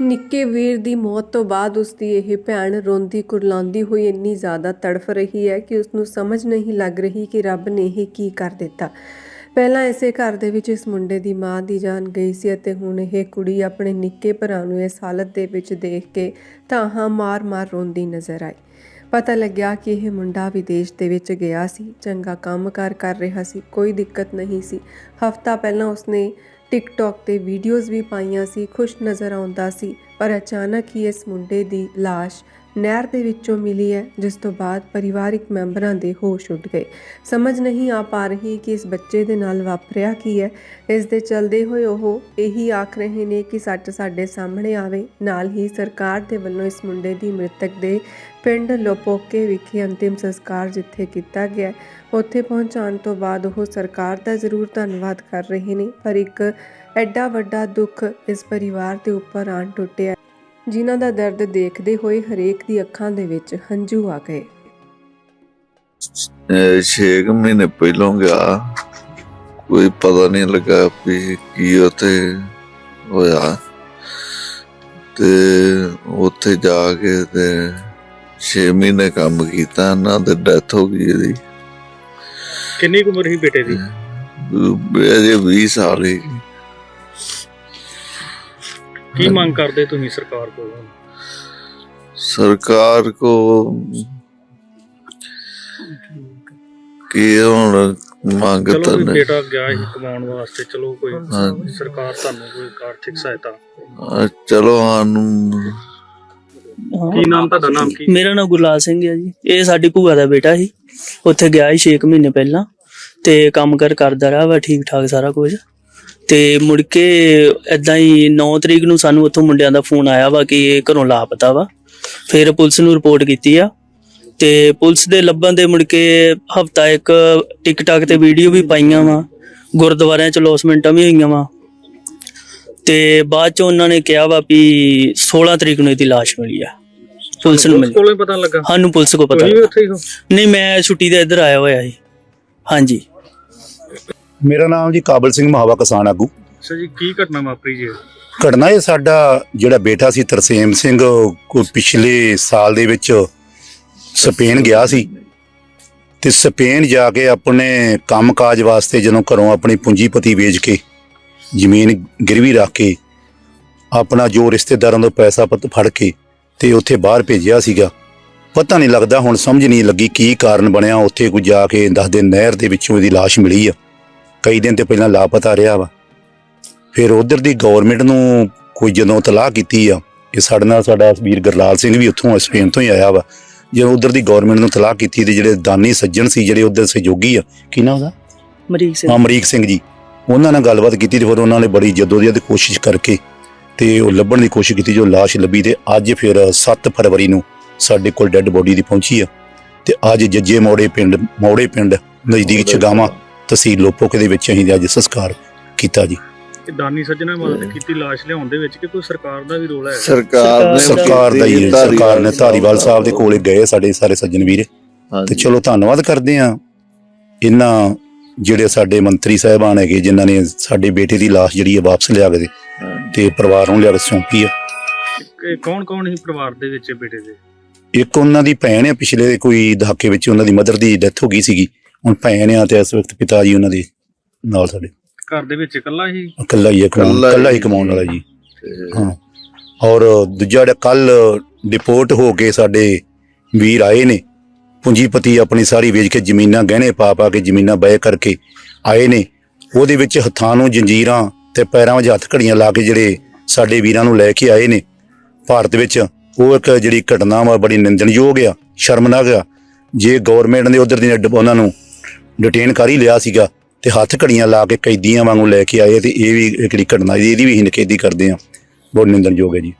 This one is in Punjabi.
ਨਿੱਕੇ ਵੀਰ ਦੀ ਮੌਤ ਤੋਂ ਬਾਅਦ ਉਸ ਦੀ ਇਹ ਭੈਣ ਰੋਂਦੀ ਕੁਰਲਾਉਂਦੀ ਹੋਈ ਇੰਨੀ ਜ਼ਿਆਦਾ ਤੜਫ ਰਹੀ ਹੈ ਕਿ ਉਸ ਨੂੰ ਸਮਝ ਨਹੀਂ ਲੱਗ ਰਹੀ ਕਿ ਰੱਬ ਨੇ ਇਹ ਕੀ ਕਰ ਦਿੱਤਾ। ਪਹਿਲਾਂ ਇਸੇ ਘਰ ਦੇ ਵਿੱਚ ਇਸ ਮੁੰਡੇ ਦੀ ਮਾਂ ਦੀ ਜਾਨ ਗਈ ਸੀ ਅਤੇ ਹੁਣ ਇਹ ਕੁੜੀ ਆਪਣੇ ਨਿੱਕੇ ਭਰਾ ਨੂੰ ਇਸ ਹਾਲਤ ਦੇ ਵਿੱਚ ਦੇਖ ਕੇ ਤਾਹਾਂ ਮਾਰ-ਮਾਰ ਰੋਂਦੀ ਨਜ਼ਰ ਆਈ। ਪਤਾ ਲੱਗਿਆ ਕਿ ਇਹ ਮੁੰਡਾ ਵਿਦੇਸ਼ ਦੇ ਵਿੱਚ ਗਿਆ ਸੀ। ਚੰਗਾ ਕੰਮਕਾਰ ਕਰ ਰਿਹਾ ਸੀ, ਕੋਈ ਦਿੱਕਤ ਨਹੀਂ ਸੀ। ਹਫਤਾ ਪਹਿਲਾਂ ਉਸਨੇ ਟਿਕਟੌਕ ਤੇ ਵੀਡੀਓਜ਼ ਵੀ ਪਾਈਆਂ ਸੀ, ਖੁਸ਼ ਨਜ਼ਰ ਆਉਂਦਾ ਸੀ, ਪਰ ਅਚਾਨਕ ਹੀ ਇਸ ਮੁੰਡੇ ਦੀ ਲਾਸ਼ ਨਹਿਰ ਦੇ ਵਿੱਚੋਂ ਮਿਲੀ ਹੈ, ਜਿਸ ਤੋਂ ਬਾਅਦ ਪਰਿਵਾਰਿਕ ਮੈਂਬਰਾਂ ਦੇ ਹੋਸ਼ ਉੱਡ ਗਏ। ਸਮਝ ਨਹੀਂ ਆ ਪਾ ਰਹੀ ਕਿ ਇਸ ਬੱਚੇ ਦੇ ਨਾਲ ਵਾਪਰਿਆ ਕੀ ਹੈ। ਇਸ ਦੇ ਚਲਦੇ ਹੋਏ ਉਹ ਇਹੀ ਆਖ ਰਹੇ ਨੇ ਕਿ ਸੱਚ ਸਾਡੇ ਸਾਹਮਣੇ ਆਵੇ। ਨਾਲ ਹੀ ਸਰਕਾਰ ਦੇ ਵੱਲੋਂ ਇਸ ਮੁੰਡੇ ਦੀ ਮ੍ਰਿਤਕ ਦੇ ਪਿੰਡ ਲੋਪੋਕੇ ਵਿਖੇ ਅੰਤਿਮ ਸੰਸਕਾਰ ਜਿੱਥੇ ਕੀਤਾ ਗਿਆ ਉੱਥੇ ਪਹੁੰਚਾਉਣ ਤੋਂ ਬਾਅਦ ਉਹ ਸਰਕਾਰ ਦਾ ਜ਼ਰੂਰ ਧੰਨਵਾਦ ਕਰ ਰਹੇ ਨੇ। ਪਰ ਇੱਕ ਐਡਾ ਵੱਡਾ ਦੁੱਖ ਇਸ ਪਰਿਵਾਰ ਦੇ ਉੱਪਰ ਆਣ ਟੁੱਟਿਆ ਜਿਨ੍ਹਾਂ ਦਾ ਦਰਦ ਦੇਖਦੇ ਹੋਏ ਹਰੇਕ ਦੀ ਅੱਖਾਂ ਦੇ ਵਿੱਚ ਹੰਝੂ ਆ ਗਏ। ਇਹ ਛੇ ਕੁ ਮਹੀਨੇ ਪਹਿਲੋਂ ਗਿਆ। ਕੋਈ ਪਤਾ ਨਹੀਂ ਲੱਗਾ ਵੀ ਕੀ ਉੱਥੇ ਹੋਇਆ। ਤੇ ਉੱਥੇ ਜਾ ਕੇ ਤੇ 6 ਮਹੀਨੇ ਕੰਮ ਕੀਤਾ ਨਾ ਤੇ ਡੈਥ ਹੋ ਗਈ ਇਹਦੀ। ਕਿੰਨੀ ਕੁ ਉਮਰ ਸੀ ਬੇਟੇ ਦੀ? ਅਜੇ 20 ਸਾਲ ਹੀ। ਕੀ ਮੰਗ ਕਰਦੇ ਤੁਸੀਂ ਸਰਕਾਰ ਕੋਲੋਂ? ਸਰਕਾਰ ਕੋ ਕੀ ਹੁਣ ਮੰਗ ਚਲੋ ਤਾਂ ਨਹੀਂ। ਬੇਟਾ ਗਿਆ ਸੀ ਕਮਾਉਣ ਵਾਸਤੇ ਚਲੋ ਕੋਈ ਹਾਂ। ਸਰਕਾਰ ਤੁਹਾਨੂੰ ਕੋਈ ਆਰਥਿਕ ਸਹਾਇਤਾ। ਅਹ ਚਲੋ ਸਾਨੂੰ ਕੀ ਨਾਮ ਤੁਹਾਡਾ? ਨਾਮ ਕੀ? ਮੇਰਾ ਨਾਮ ਗੁਰਲਾਲ ਸਿੰਘ ਹੈ ਜੀ। ਇਹ ਸਾਡੀ ਭੂਆ ਦਾ ਬੇਟਾ ਸੀ। ਉੱਥੇ ਗਿਆ ਸੀ 6 ਮਹੀਨੇ ਪਹਿਲਾਂ ਤੇ ਕੰਮ ਕਰ ਕਰਦਾ ਰਿਹਾ ਵਾ ਠੀਕ ਠਾਕ ਸਾਰਾ ਕੁਝ। ਤੇ ਮੁੜ ਕੇ ਐਦਾਂ ਹੀ 9 ਤਰੀਕ ਨੂੰ ਸਾਨੂੰ ਉੱਥੋਂ ਮੁੰਡਿਆਂ ਦਾ ਫੋਨ ਆਇਆ ਵਾ ਕਿ ਇਹ ਘਰੋਂ ਲਾਪਤਾ ਵਾ। ਫਿਰ ਪੁਲਿਸ ਨੂੰ ਰਿਪੋਰਟ ਕੀਤੀ ਆ। ਤੇ ਪੁਲਿਸ ਦੇ ਲੱਭਣ ਦੇ ਮੁੜ ਕੇ ਹਫਤਾ ਇੱਕ ਟਿਕਟਾਕ ਤੇ ਵੀਡੀਓ ਵੀ ਪਾਈਆਂ ਵਾ। ਗੁਰਦੁਆਰਿਆਂ ਚ ਲੌਸਮੈਂਟਾਂ ਵੀ ਹੋਈਆਂ ਵਾ। ਤੇ ਬਾਅਦ ਚ ਉਹਨਾਂ ਨੇ ਕਿਹਾ ਵਾ ਵੀ 16 ਤਰੀਕ ਨੂੰ ਇਹਦੀ ਲਾਸ਼ ਮਿਲੀ ਆ। ਪੁਲਿਸ ਨੂੰ ਮਿਲੀ। ਕੋਲੋਂ ਪਤਾ ਲੱਗਾ? ਸਾਨੂੰ ਪੁਲਿਸ ਕੋ ਪਤਾ ਹੋ ਨਹੀਂ ਮੈਂ ਛੁੱਟੀ ਤੇ ਇੱਧਰ ਆਇਆ ਹੋਇਆ ਸੀ। ਹਾਂਜੀ। ਮੇਰਾ ਨਾਮ ਜੀ ਕਾਬਲ ਸਿੰਘ ਮਹਾਵਾ ਕਿਸਾਨ ਆਗੂ। ਅੱਛਾ ਜੀ ਕੀ ਘਟਨਾ ਵਾਪਰੀ ਜੀ? ਘਟਨਾ ਇਹ ਸਾਡਾ ਜਿਹੜਾ ਬੇਟਾ ਸੀ ਤਰਸੇਮ ਸਿੰਘ ਕੋਈ ਪਿਛਲੇ ਸਾਲ ਦੇ ਵਿੱਚ ਸਪੇਨ ਗਿਆ ਸੀ। ਤੇ ਸਪੇਨ ਜਾ ਕੇ ਆਪਣੇ ਕੰਮਕਾਜ ਵਾਸਤੇ ਜਦੋਂ ਘਰੋਂ ਆਪਣੀ ਪੂੰਜੀਪਤੀ ਵੇਚ ਕੇ ਜ਼ਮੀਨ ਗਿਰਵੀ ਰੱਖ ਕੇ ਆਪਣਾ ਜੋ ਰਿਸ਼ਤੇਦਾਰਾਂ ਤੋਂ ਪੈਸਾ ਪੱਤ ਫੜ ਕੇ ਤੇ ਉੱਥੇ ਬਾਹਰ ਭੇਜਿਆ ਸੀਗਾ। ਪਤਾ ਨਹੀਂ ਲੱਗਦਾ ਹੁਣ ਸਮਝ ਨਹੀਂ ਲੱਗੀ ਕੀ ਕਾਰਨ ਬਣਿਆ। ਉੱਥੇ ਕੋਈ ਜਾ ਕੇ ਦੱਸਦੇ ਨਹਿਰ ਦੇ ਵਿੱਚੋਂ ਇਹਦੀ ਲਾਸ਼ ਮਿਲੀ ਆ। ਕਈ ਦਿਨ ਤੇ ਪਹਿਲਾਂ ਲਾਪਤਾ ਰਿਹਾ ਵਾ। ਫਿਰ ਉਧਰ ਦੀ ਗਵਰਨਮੈਂਟ ਨੂੰ ਕੋਈ ਜਦੋਂ ਤਲਾਹ ਕੀਤੀ ਆ ਇਹ ਸਾਡੇ ਨਾਲ ਸਾਡਾ ਵੀਰ ਗਰਲਾਲ ਸਿੰਘ ਵੀ ਉੱਥੋਂ ਸਪੇਨ ਤੋਂ ਹੀ ਆਇਆ ਵਾ। ਜਦੋਂ ਉਧਰ ਦੀ ਗਵਰਨਮੈਂਟ ਨੂੰ ਤਲਾਹ ਕੀਤੀ ਤੇ ਜਿਹੜੇ ਦਾਨੀ ਸੱਜਣ ਸੀ ਜਿਹੜੇ ਉਧਰ ਸਹਿਯੋਗੀ ਆ ਕੀ ਨਾਮ ਉਹਦਾ? ਮਰੀਕ ਸਿੰਘ। ਅਮਰੀਕ ਸਿੰਘ ਜੀ। ਉਹਨਾਂ ਨਾਲ ਗੱਲਬਾਤ ਕੀਤੀ ਤੇ ਫਿਰ ਉਹਨਾਂ ਨੇ ਬੜੀ ਜਦੋਜਹਿਦ ਕੋਸ਼ਿਸ਼ ਕਰਕੇ ਤੇ ਉਹ ਲੱਭਣ ਦੀ ਕੋਸ਼ਿਸ਼ ਕੀਤੀ ਜੋ ਲਾਸ਼ ਲੱਭੀ ਤੇ ਅੱਜ ਫਿਰ 7 ਫਰਵਰੀ ਨੂੰ ਸਾਡੇ ਕੋਲ ਡੈੱਡ ਬੋਡੀ ਦੀ ਪਹੁੰਚੀ ਆ। ਤੇ ਅੱਜ ਜੱਜੇ ਮੋੜੇ ਪਿੰਡ ਮੋੜੇ ਪਿੰਡ ਨਜ਼ਦੀਕ ਛਗਾਵਾਂ ਤਹਿਸੀਲ ਲੋਪੋਕੇ ਦੇ ਵਿੱਚ ਅਸੀਂ ਅੱਜ ਸੰਸਕਾਰ ਕੀਤਾ ਜੀ। ਕਿ ਦਾਨੀ ਸੱਜਣਾ ਮਦਦ ਕੀਤੀ ਲਾਸ਼ ਲਿਆਉਣ ਦੇ ਵਿੱਚ ਕਿ ਕੋਈ ਸਰਕਾਰ ਦਾ ਵੀ ਰੋਲ ਹੈ? ਸਰਕਾਰ ਨੇ ਸਰਕਾਰ ਦਾ ਹੀ ਹੈ, ਸਰਕਾਰ ਨੇ ਧਾਰੀਵਾਲ ਸਾਹਿਬ ਦੇ ਕੋਲੇ ਗਏ ਸਾਡੇ ਸਾਰੇ ਸੱਜਣ ਵੀਰ। ਹਾਂਜੀ। ਤੇ ਚਲੋ ਧੰਨਵਾਦ ਕਰਦੇ ਆ ਇਹਨਾਂ ਜਿਹੜੇ ਸਾਡੇ ਮੰਤਰੀ ਸਾਹਿਬਾਨ ਹੈਗੇ ਜਿਨ੍ਹਾਂ ਨੇ ਸਾਡੇ ਬੇਟੇ ਦੀ ਲਾਸ਼ ਜਿਹੜੀ ਹੈ ਵਾਪਸ ਲਿਆ ਕੇ ਤੇ ਪਰਿਵਾਰ ਨੂੰ ਲਿਆ ਕੇ ਸੌਂਪੀ ਆ ਕੌਣ ਕੌਣ ਸੀ ਪਰਿਵਾਰ ਦੇ ਵਿੱਚ ਬੇਟੇ ਦੇ? ਇੱਕ ਉਹਨਾਂ ਦੀ ਭੈਣ ਹੈ ਪਿਛਲੇ ਕੋਈ ਦਹਾਕੇ ਵਿੱਚ ਉਹਨਾਂ ਦੀ ਮਦਰ ਦੀ ਡੈਥ ਹੋ ਗਈ ਸੀਗੀ। ਹੁਣ ਭੈਣ ਆ ਤੇ ਇਸ ਵਕਤ ਪਿਤਾ ਜੀ ਉਹਨਾਂ ਦੇ ਨਾਲ ਸਾਡੇ। ਘਰ ਦੇ ਵਿੱਚ ਇਕੱਲਾ ਹੀ? ਇਕੱਲਾ ਹੀ ਹੈ ਕਮਾਉਣ ਇਕੱਲਾ ਹੀ। ਕਮਾਉਣ ਵਾਲਾ ਜੀ। ਹਾਂ। ਔਰ ਦੂਜਾ ਜਿਹੜਾ ਕੱਲ ਡਿਪੋਰਟ ਹੋ ਕੇ ਸਾਡੇ ਵੀਰ ਆਏ ਨੇ ਪੂੰਜੀਪਤੀ ਆਪਣੀ ਸਾਰੀ ਵੇਚ ਕੇ ਜ਼ਮੀਨਾਂ ਗਹਿਣੇ ਪਾ ਪਾ ਕੇ ਜ਼ਮੀਨਾਂ ਬੈ ਕਰਕੇ ਆਏ ਨੇ ਉਹਦੇ ਵਿੱਚ ਹੱਥਾਂ ਨੂੰ ਜੰਜੀਰਾਂ ਤੇ ਪੈਰਾਂ 'ਚ ਹੱਥ ਘੜੀਆਂ ਲਾ ਕੇ ਜਿਹੜੇ ਸਾਡੇ ਵੀਰਾਂ ਨੂੰ ਲੈ ਕੇ ਆਏ ਨੇ ਭਾਰਤ ਵਿੱਚ ਉਹ ਇੱਕ ਜਿਹੜੀ ਘਟਨਾ ਵਾ ਬੜੀ ਨਿੰਦਣਯੋਗ ਆ ਸ਼ਰਮਨਾਕ ਆ। ਜੇ ਗਵਰਨਮੈਂਟ ਨੇ ਉਧਰ ਦੀ ਉਹਨਾਂ ਨੂੰ ਡਿਟੇਨ ਕਰ ਹੀ ਲਿਆ ਸੀਗਾ ਤੇ ਹੱਥ ਘੜੀਆਂ ਲਾ ਕੇ ਕੈਦੀਆਂ ਵਾਂਗੂ ਲੈ ਕੇ ਆਏ ਤੇ ਇਹ ਵੀ ਇੱਕ ਜਿਹੜੀ ਘਟਨਾ ਇਹਦੀ ਵੀ ਅਸੀਂ ਨਿਖੇਧੀ ਕਰਦੇ ਆ। ਬਹੁਤ ਨਿੰਦਣਯੋਗ ਹੈ ਜੀ।